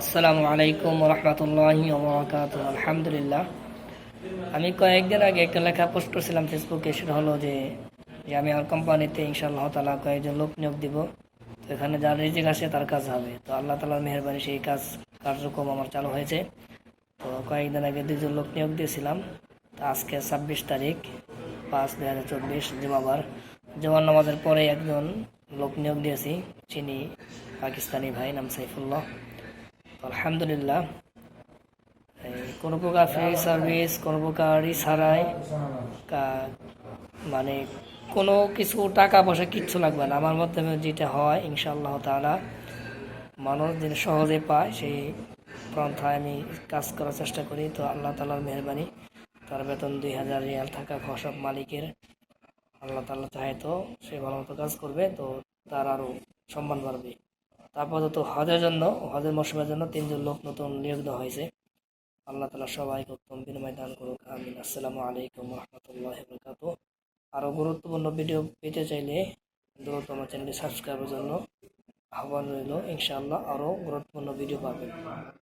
আসসালামু আলাইকুম রহমতুল্লাহি আলহামদুলিল্লাহ। আমি কয়েকদিন আগে একটা লেখা পোস্ট করছিলাম ফেসবুকে, সেটা হলো যে যে আমি আমার কোম্পানিতে ইনশাআল্লাহ তালা কয়েকজন লোক নিয়োগ দিব। তো এখানে যার রিজিক আসে তার কাজ হবে। তো আল্লাহ তালার মেহরবানি সেই কাজ কার্যক্রম আমার চালু হয়েছে। তো কয়েকদিন আগে দুজন লোক নিয়োগ দিয়েছিলাম। তো আজকে ছাব্বিশ তারিখ, পাঁচ দুই হাজার চব্বিশ জুমাবার। জমান নামাজের পরে একজন লোক নিয়োগ দিয়েছি চিনি পাকিস্তানি ভাই, নাম সাইফুল্লাহ। আলহামদুলিল্লাহ। কোনো প্রকার ফ্রি সার্ভিস কোনো প্রকার ই মানে কোনো কিছু টাকা পয়সা কিচ্ছু লাগবে না। আমার মাধ্যমে যেটা হয়, ইনশাআল্লাহ তাআলা, মানুষ যেটা সহজে পায়, সেই পন্থায় আমি কাজ করার চেষ্টা করি। তো আল্লাহ তালার মেহরবানি, তার বেতন দুই হাজার রিয়াল থাকা সব মালিকের আল্লাহ তাল্লাহ চাহে তো সে ভালো মতো কাজ করবে, তো তার আরও সম্মান বাড়বে। আপাতত হজের জন্য, হজের মৌসুমের জন্য তিনজন লোক নতুন নিয়োগ দেওয়া হয়েছে। আল্লাহ তালা সবাইকে উত্তম বিনিময় দান করুক, আমিন। আসসালামু আলাইকুম রহমতুল্লাহ বরকাত আরও গুরুত্বপূর্ণ ভিডিও পেতে চাইলে দ্রুত আমার চ্যানেলটি সাবস্ক্রাইবের জন্য আহ্বান রইল। ইনশাআল্লাহ আরও গুরুত্বপূর্ণ ভিডিও পাবেন।